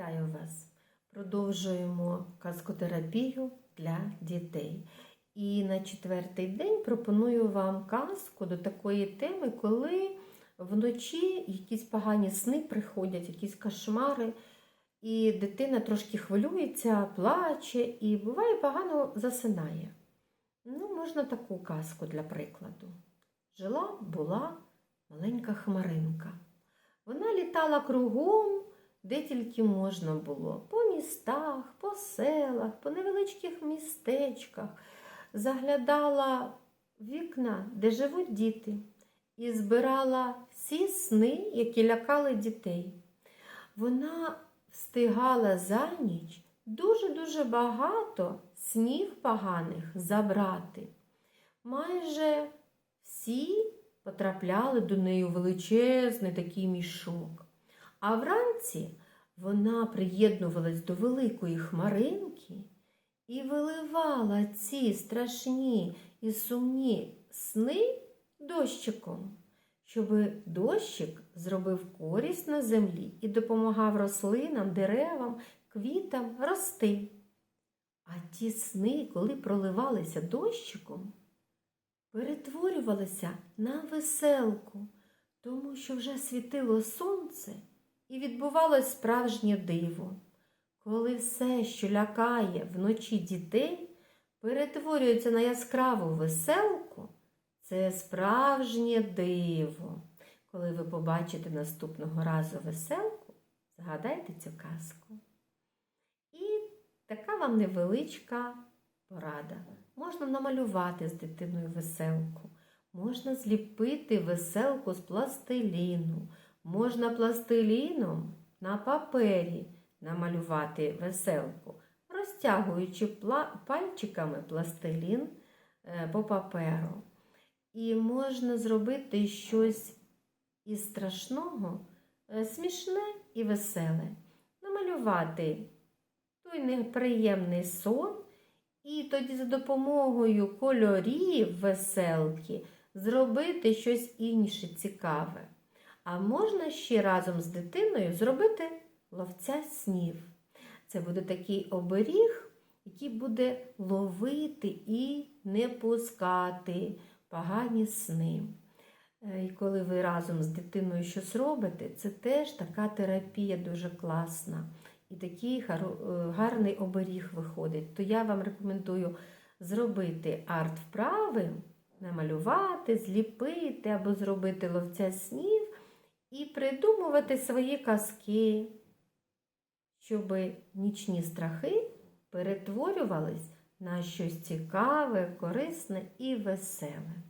Вітаю вас! Продовжуємо казкотерапію для дітей. І на четвертий день пропоную вам казку до такої теми, коли вночі якісь погані сни приходять, якісь кошмари, і дитина трошки хвилюється, плаче і буває погано засинає. Ну, можна таку казку для прикладу. Жила була маленька хмаринка. Вона літала кругом, де тільки можна було, по містах, по селах, по невеличких містечках, заглядала вікна, де живуть діти, і збирала всі сни, які лякали дітей. Вона встигала за ніч дуже-дуже багато снів поганих забрати. Майже всі потрапляли до неї величезний такий мішок. А вранці вона приєднувалась до великої хмаринки і виливала ці страшні і сумні сни дощиком, щоб дощик зробив користь на землі і допомагав рослинам, деревам, квітам рости. А ті сни, коли проливалися дощиком, перетворювалися на веселку, тому що вже світило сонце і відбувалось справжнє диво, коли все, що лякає вночі дітей, перетворюється на яскраву веселку, це справжнє диво. Коли ви побачите наступного разу веселку, згадайте цю казку. І така вам невеличка порада. Можна намалювати з дитиною веселку, можна зліпити веселку з пластиліну, можна пластиліном на папері намалювати веселку, розтягуючи пальчиками пластилін е, по паперу. І можна зробити щось із страшного, е, смішне і веселе. Намалювати той неприємний сон. І тоді за допомогою кольорів веселки зробити щось інше цікаве. А можна ще разом з дитиною зробити ловця снів. Це буде такий оберіг, який буде ловити і не пускати погані сни. Е, І коли ви разом з дитиною щось робите, це теж така терапія дуже класна і такий гарний оберіг виходить, то я вам рекомендую зробити арт-вправи, намалювати, зліпити або зробити ловця снів і придумувати свої казки, щоб нічні страхи перетворювались на щось цікаве, корисне і веселе.